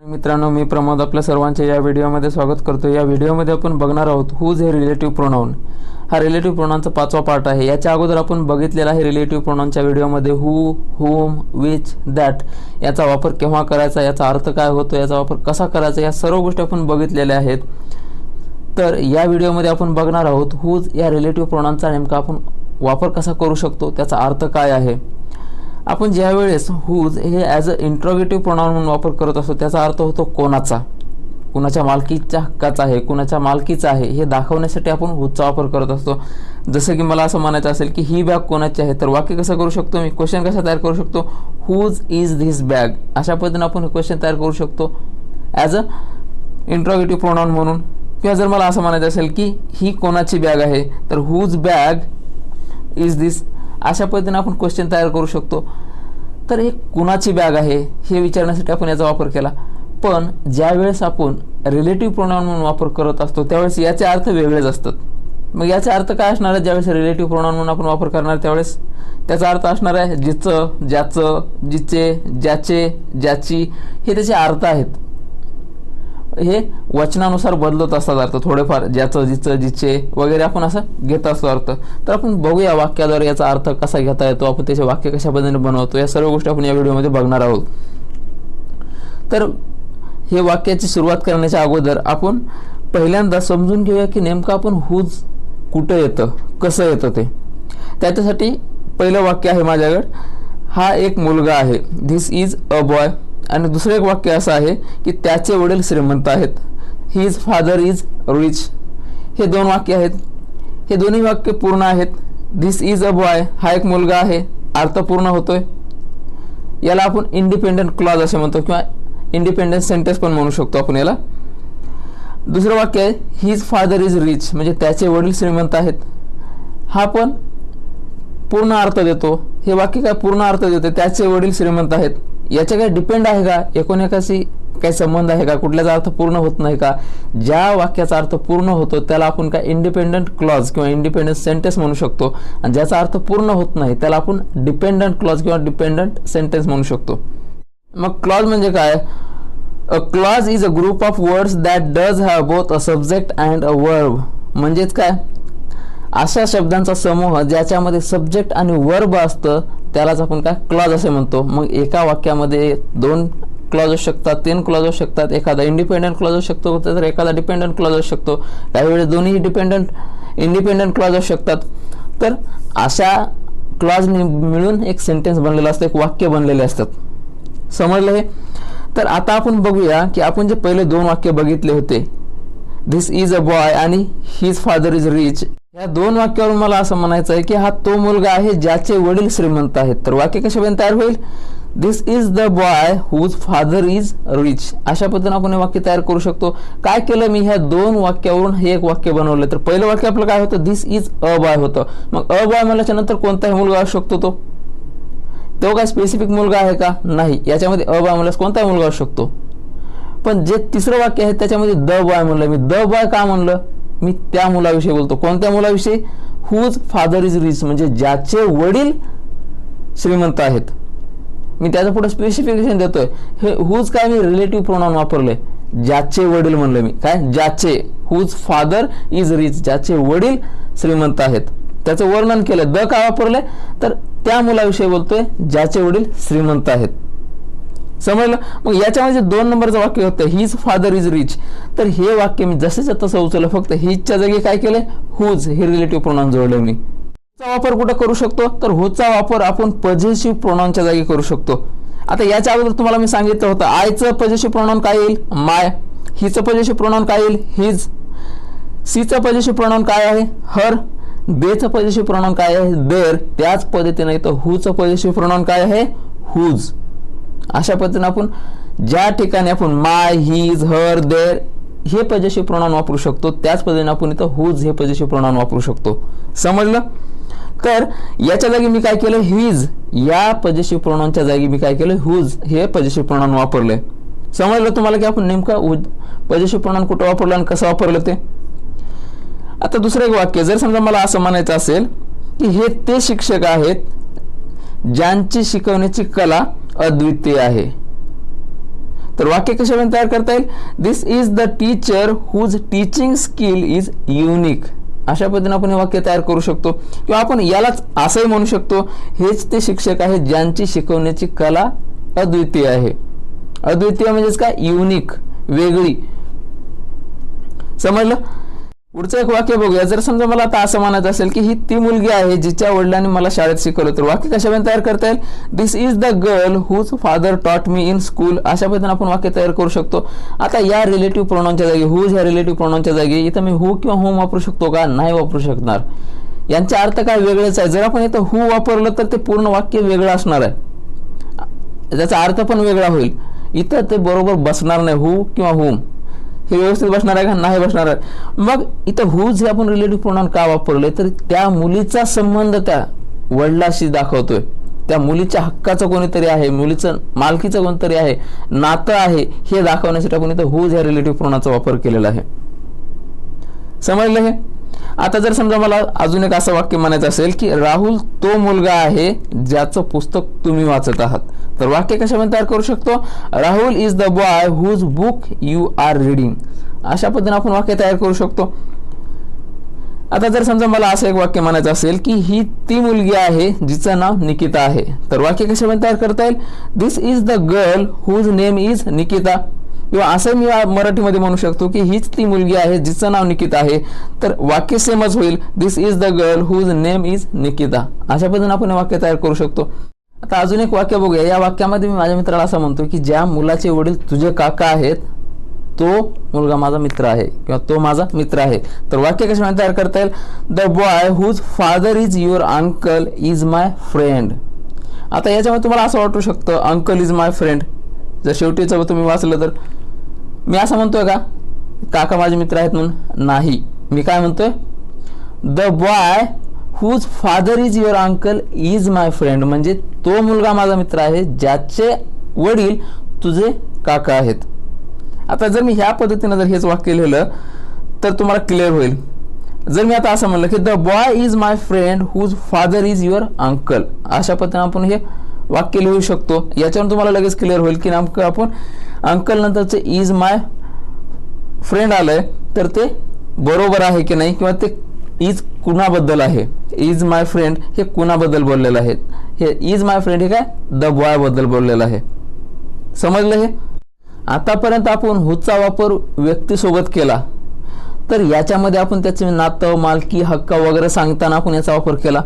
मित्रांनो मी प्रमोद आपल्या सर्वांचे या व्हिडिओमध्ये स्वागत करतो या व्हिडिओमध्ये आपण बघणार आहोत हुज हे रिलेटिव्ह प्रोनाऊन हा रिलेटिव्ह प्रोनाऊनचा पाचवा पार्ट आहे. याच्या अगोदर आपण बघितलेला आहे रिलेटिव्ह प्रोनाऊनच्या व्हिडिओमध्ये हू हुम विच दॅट याचा वापर केव्हा करायचा याचा अर्थ काय होतो याचा वापर कसा करायचा या सर्व गोष्टी आपण बघितलेल्या आहेत. तर या व्हिडिओमध्ये आपण बघणार आहोत हुज या रिलेटिव्ह प्रोनाऊनचा नेमका आपण वापर कसा करू शकतो त्याचा अर्थ काय आहे? आपण ज्या वेळेस हुज हे ॲज अ इंट्रोगेटिव्ह प्रोनाउन म्हणून वापर करत असतो त्याचा अर्थ होतो कोणाचा? कुणाच्या मालकीच्या हक्काचा आहे कुणाच्या मालकीचा आहे हे दाखवण्यासाठी आपण हुजचा वापर करत असतो. जसं की मला असं म्हणायचं असेल की ही बॅग कोणाची आहे तर वाक्य कसं करू शकतो मी? क्वेश्चन कसा तयार करू शकतो? हुज इज धिस बॅग अशा पद्धतीने आपण क्वेश्चन तयार करू शकतो. ॲज अ इंट्रोगेटिव्ह प्रोनाऊन म्हणून. किंवा जर मला असं म्हणायचं असेल की ही कोणाची बॅग आहे तर हुज बॅग इज दिस अशा पद्धतीने आपण क्वेश्चन तयार करू शकतो. तर हे कुणाची बॅग आहे हे विचारण्यासाठी आपण याचा वापर केला. पण ज्यावेळेस आपण रिलेटिव्ह प्रोनाऊन म्हणून वापर करत असतो त्यावेळेस याचे अर्थ वेगळेच असतात. मग याचे अर्थ काय असणार आहे? ज्यावेळेस रिलेटिव्ह प्रोनाऊन म्हणून आपण वापर करणार त्यावेळेस त्याचा अर्थ असणार आहे जिचं ज्याचं जिचे ज्याचे ज्याची हे त्याचे अर्थ आहेत. हे वचनानुसार बदलत असतात अर्थ. थोडेफार ज्याचं जिचं जिचे वगैरे आपण असं घेत असतो अर्थ. तर आपण बघूया वाक्याद्वारे याचा अर्थ कसा घेता येतो आपण त्याचे वाक्य कशा पद्धतीने बनवतो या सर्व गोष्टी आपण या व्हिडिओमध्ये बघणार आहोत. तर हे वाक्याची सुरुवात करण्याच्या अगोदर आपण पहिल्यांदा समजून घेऊया की नेमकं आपण हुज कुठं येतं कसं येतं ते. त्याच्यासाठी पहिलं वाक्य आहे माझ्याकडे. हा एक मुलगा आहे. धिस इज अ बॉय आणि दुसरं एक वाक्य असं आहे की त्याचे वडील श्रीमंत आहेत. हिज फादर इज रिच हे दोन वाक्य आहेत. हे दोन्ही वाक्य पूर्ण आहेत. धिस इज अ बॉय हा एक मुलगा आहे. अर्थ पूर्ण होतोय. याला आपण इंडिपेंडंट क्लॉज असे म्हणतो किंवा इंडिपेंडंट सेंटेन्स पण म्हणू शकतो आपण याला. दुसरं वाक्य आहे हिज फादर इज रिच म्हणजे त्याचे वडील श्रीमंत आहेत. हा पण पूर्ण अर्थ देतो. हे वाक्य काय पूर्ण अर्थ देते त्याचे वडील श्रीमंत आहेत. याच्या काय डिपेंड आहे का? एकूण एकाशी काही संबंध आहे का? कुठल्याचा अर्थ पूर्ण होत नाही का? ज्या वाक्याचा अर्थ पूर्ण होतो त्याला आपण काय इंडिपेंडंट क्लॉज किंवा इंडिपेंडंट सेंटेन्स म्हणू शकतो. आणि ज्याचा अर्थ पूर्ण होत नाही त्याला आपण डिपेंडंट क्लॉज किंवा डिपेंडंट सेंटेन्स म्हणू शकतो. मग क्लॉज म्हणजे काय? A clause is a group of words that does have both a subject and a verb म्हणजेच काय? अशा शब्दांचा समूह ज्याच्यामध्ये सब्जेक्ट आणि वर्ब असतं त्यालाच आपण काय? क्लॉज असे म्हणतो. मग एका वाक्यामध्ये दोन क्लॉज असू शकतात तीन क्लॉज असू शकतात. एखादा इंडिपेंडंट क्लॉज असू शकतो तर एखादा डिपेंडंट क्लॉज असू शकतो. काही वेळेस दोन्ही डिपेंडंट इंडिपेंडंट क्लॉज असू शकतात. तर अशा क्लॉजने मिळून एक सेंटेन्स बनलेलं असतं एक वाक्य बनलेले असतात. समजलं हे? तर आता आपण बघूया की आपण जे पहिले दोन वाक्य बघितले होते धिस इज अ बॉय आणि हिज फादर इज रिच या दोन वाक्यावरून मला असं म्हणायचं आहे की हा तो मुलगा आहे ज्याचे वडील श्रीमंत आहेत. तर वाक्य कशापर्यंत तयार होईल? This is the boy whose father is rich अशा पद्धतीने आपण हे वाक्य तयार करू शकतो. काय केलं मी ह्या दोन वाक्यावरून? हे एक वाक्य बनवलं. तर पहिलं वाक्य आपलं काय होतं? दिस इज अ बॉय होतं. मग अ बॉय म्हणल्याच्या नंतर कोणताही मुलगा असू शकतो तो? तो काय स्पेसिफिक मुलगा आहे का? नाही. याच्यामध्ये अ बॉय म्हणल्यास कोणताही मुलगा असू शकतो. पण जे तिसरं वाक्य आहे त्याच्यामध्ये द बॉय म्हणलं. मी द बॉय का म्हणलं? मी त्या मुलाविषयी बोलतो. कोणत्या मुलाविषयी? हुज फादर इज रिच म्हणजे ज्याचे वडील श्रीमंत आहेत. मी त्याचं पुढे स्पेसिफिकेशन देतोय. हे हुज काय मी रिलेटिव्ह प्रोनाउन वापरले ज्याचे वडील म्हणलं मी. काय? ज्याचे हुज फादर इज रिच ज्याचे वडील श्रीमंत आहेत. त्याचं वर्णन केलं द काय वापरले तर त्या मुलाविषयी बोलतोय ज्याचे वडील श्रीमंत आहेत. समजलं? मग याच्यामध्ये दोन नंबरचं वाक्य होतं हीज फादर इज रिच तर हे वाक्य मी जसेच तसं उचललं फक्त हिजच्या जागी काय केलंय हुज हे रिलेटिव्ह प्रोनाउन जोडले मी. चा वापर कुठं करू शकतो? तर हुजचा वापर आपण पजेसिव्ह प्रोनाउनच्या जागी करू शकतो. आता याच्या अगोदर तुम्हाला मी सांगितलं होतं आयचं पजेसिव्ह प्रोनाउन काय येईल? माय हिचं पजेसिव्ह प्रोनाउन काय येईल? हिज सीचं पजेसिव्ह प्रोनाउन काय आहे? हर बेचं पजेसिव्ह प्रोनाउन काय आहे? देर त्याच पद्धतीने इथं हुचं पजेसिव्ह प्रोनाउन काय आहे? हुज अशा पद्धतीने आपण ज्या ठिकाणी आपण माय हीज हर देर हे पजेशी प्रोनाउन वापरू शकतो त्याच पद्धतीने आपण इथं हुज हे पजेशी प्रोनाउन वापरू शकतो. समजलं? तर याच्या जागी मी काय केलं? हिज या पजेशी प्रोनाउनच्या जागी मी काय केलं? हुज हे पजेशी प्रोनाउन वापरलंय. समजलं तुम्हाला की आपण नेमकं पजेशी प्रोनाउन कुठं वापरलं आणि कसं वापरलं ते? आता दुसरं एक वाक्य जर समजा मला असं म्हणायचं असेल की हे ते शिक्षक आहेत ज्यांची शिकवण्याची कला अद्वितीय आहे. तर वाक्य कशामध्ये तयार करता येईल? This is the teacher whose teaching skill is unique अशा पद्धतीने आपण हे वाक्य तयार करू शकतो. किंवा आपण यालाच असंही म्हणू शकतो हेच ते शिक्षक आहेत ज्यांची शिकवण्याची कला अद्वितीय आहे. अद्वितीय म्हणजेच काय? युनिक वेगळी. समजलं? पुढचं एक वाक्य बघूया. जर समजा मला आता असं म्हणायचं असेल की ही ती मुलगी आहे जिच्या वडिलांनी मला शाळेत शिकवलं तर वाक्य कशामध्ये तयार करता येईल? This is the girl whose father taught me in school अशा पद्धतीने आपण वाक्य तयार करू शकतो. आता या रिलेटिव्ह प्रोनाऊनच्या जागी हुज ह्या रिलेटिव्ह प्रोनाऊनच्या जागी इथं मी हु किंवा होम वापरू शकतो का? नाही वापरू शकणार. यांचा अर्थ काय वेगळेच आहे जर आपण इथं हु वापरलं तर ते पूर्ण वाक्य वेगळं असणार आहे. त्याचा अर्थ पण वेगळा होईल. इथं ते बरोबर बसणार नाही हु किंवा होम हे व्यवस्थित बसणार आहे का? नाही बसणार आहे. मग इथं हुज हे आपण रिलेटिव्ह प्रोनाउन का वापरले तर त्या मुलीचा संबंध त्या वडिलाशी दाखवतोय. त्या मुलीच्या हक्काचं कोणीतरी आहे मुलीचं मालकीचं कोणतरी आहे नातं आहे हे दाखवण्यासाठी आपण इथं हुज ह्या रिलेटिव्ह प्रोनाचा वापर केलेला आहे. समजलं हे? आता जर समजा मला अजून एक असं वाक्य म्हणायचं असेल की राहुल तो मुलगा आहे ज्याचं पुस्तक तुम्ही वाचत आहात. तर वाक्य कशामध्ये तयार करू शकतो? Rahul is the boy whose book you are reading अशा पद्धतीने आपण वाक्य तयार करू शकतो. आता जर समजा मला असं एक वाक्य म्हणायचं असेल की ही ती मुलगी आहे जिचं नाव निकिता आहे. तर वाक्य कशामध्ये तयार करता येईल? This is the girl whose name is Nikita. किंवा असं मी मराठीमध्ये म्हणू शकतो की हीच ती मुलगी आहे जिचं नाव निकिता आहे तर वाक्य सेमच होईल. This is the girl whose name is Nikita. अशा पद्धतीने आपण वाक्य तयार करू शकतो. आता अजून एक वाक्य बघूया. या वाक्यामध्ये मी माझ्या मित्राला असं म्हणतो की ज्या मुलाचे वडील तुझे काका आहेत तो मुलगा माझा मित्र आहे किंवा तो माझा मित्र आहे. तर वाक्य कशामध्ये तयार करता येईल? The boy whose father is your uncle is my friend आता याच्यामध्ये तुम्हाला असं वाटू शकतं अंकल इज माय फ्रेंड जर शेवटीचं तुम्ही वाचलं तर. मी असं म्हणतोय का? काका माझे मित्र आहेत म्हणून? नाही. मी काय म्हणतोय? The boy whose father is your uncle is my friend म्हणजे तो मुलगा माझा मित्र आहे ज्याचे वडील तुझे काका आहेत. आता जर मी ह्या पद्धतीनं जर हेच वाक्य लिहिलं तर तुम्हाला क्लिअर होईल. जर मी आता असं म्हणलं की the boy is my friend whose father is your uncle अशा पद्धतीने आपण हे वाक्य लिहू शकतो. याच्यावर तुम्हाला लगेच क्लिअर होईल की नेमकं आपण अंकल नंतरचे इज माय फ्रेंड आलंय तर ते बरोबर आहे की नाही किंवा ते इज कुणाबद्दल आहे? इज माय फ्रेंड हे कुणाबद्दल बोललेलं आहे? हे इज माय फ्रेंड हे काय? द बॉयबद्दल बोललेलं आहे. समजलं हे? आतापर्यंत आपण हुचा वापर व्यक्तीसोबत केला. तर याच्यामध्ये आपण त्याचे नातं मालकी हक्क वगैरे सांगताना आपण याचा वापर केला.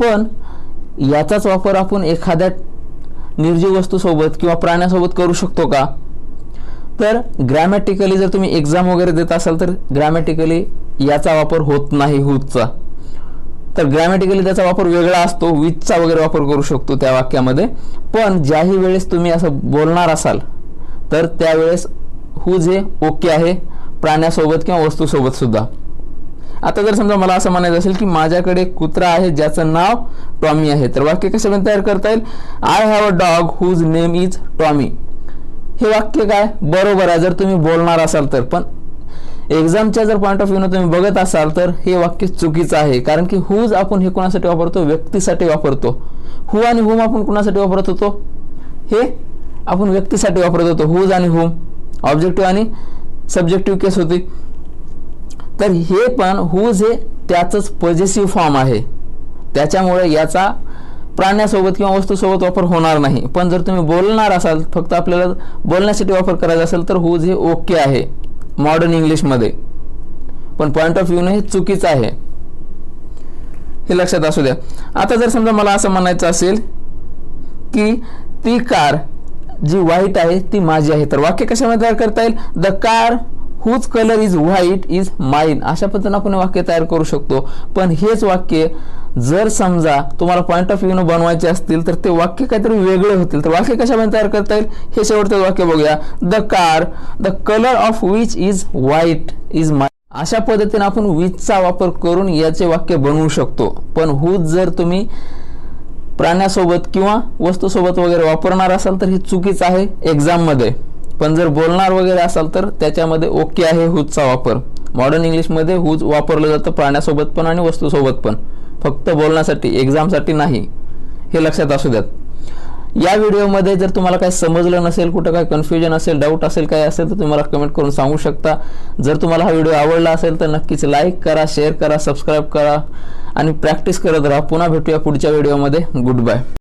पण याचाच वापर आपण एखाद्या निर्जीव वस्तूसोबत किंवा प्राण्यासोबत करू शकतो का? तर ग्रॅमॅटिकली जर तुम्ही एक्झाम वगैरे देत असाल तर ग्रॅमॅटिकली याचा वापर होत नाही हुजचा तर ग्रॅमॅटिकली त्याचा वापर वेगळा असतो विजचा वगैरे वापर करू शकतो त्या वाक्यामध्ये. पण ज्याही वेळेस तुम्ही असं बोलणार असाल तर त्यावेळेस हुज हे ओके आहे प्राण्यासोबत किंवा वस्तूसोबत सुद्धा. आता जर समजा मला असं म्हणायचं असेल की माझ्याकडे एक कुत्रा आहे ज्याचं नाव टॉमी आहे तर वाक्य कशामध्ये तयार करता येईल? I have a dog whose name is Tommy हे वाक्य काय? बरोबर आहे जर तुम्ही बोलणार असाल तर. पण एक्झामच्या जर पॉईंट ऑफ व्ह्यूनं तुम्ही बघत असाल तर हे वाक्य चुकीचं आहे. कारण की हुज आपण हे कोणासाठी वापरतो? व्यक्तीसाठी वापरतो. हु आणि हुम आपण कुणासाठी वापरत होतो? हे आपण व्यक्तीसाठी वापरत होतो. हुज आणि हुम ऑब्जेक्टिव्ह आणि सब्जेक्टिव्ह केस होती. तर हे पण हुज हे त्याचंच पॉझिटिव्ह फॉर्म आहे. त्याच्यामुळे याचा प्राण्यासोबत किंवा वस्तूसोबत वापर होणार नाही. पण जर तुम्ही बोलणार असाल फक्त आपल्याला बोलण्यासाठी वापर करायचा असेल तर हुज हे ओके आहे मॉडर्न इंग्लिशमध्ये पण पॉईंट ऑफ व्ह्यूने हे चुकीचं आहे. हे लक्षात असू द्या. आता जर समजा मला असं म्हणायचं असेल की ती कार जी वाईट आहे ती माझी आहे तर वाक्य कशामध्ये तयार करता येईल? The car whose colour is white is mine अशा पद्धतीनं आपण वाक्य तयार करू शकतो. पण हेच वाक्य जर समजा तुम्हाला पॉईंट ऑफ व्ह्यू बनवायचे असतील तर ते वाक्य काहीतरी वेगळे होतील. तर वाक्य कशामध्ये तयार करता येईल? हे शेवटचं वाक्य बघूया. The car the colour of which is white is my अशा पद्धतीने आपण विचचा वापर करून याचे वाक्य बनवू शकतो. पण हुज जर तुम्ही प्राण्यासोबत किंवा वस्तूसोबत वगैरे वापरणार असाल तर हे चुकीचं आहे. एक्झाममध्ये पण जर बोलणार वगैरे असाल तर त्याच्यामध्ये ओके आहे हुजचा वापर. मॉडर्न इंग्लिशमध्ये हुज वापरलं जातं प्राण्यासोबत पण आणि वस्तूसोबत पण. फक्त बोलण्यासाठी एक्झामसाठी नाही. हे लक्षात असू द्यात. या व्हिडिओमध्ये जर तुम्हाला काही समजलं नसेल कुठं काय कन्फ्युजन असेल डाऊट असेल काय असेल तर तुम्हाला कमेंट करून सांगू शकता. जर तुम्हाला हा व्हिडिओ आवडला असेल तर नक्कीच लाईक करा शेअर करा सबस्क्राईब करा आणि प्रॅक्टिस करत राहा. पुन्हा भेटूया पुढच्या व्हिडिओमध्ये. Good bye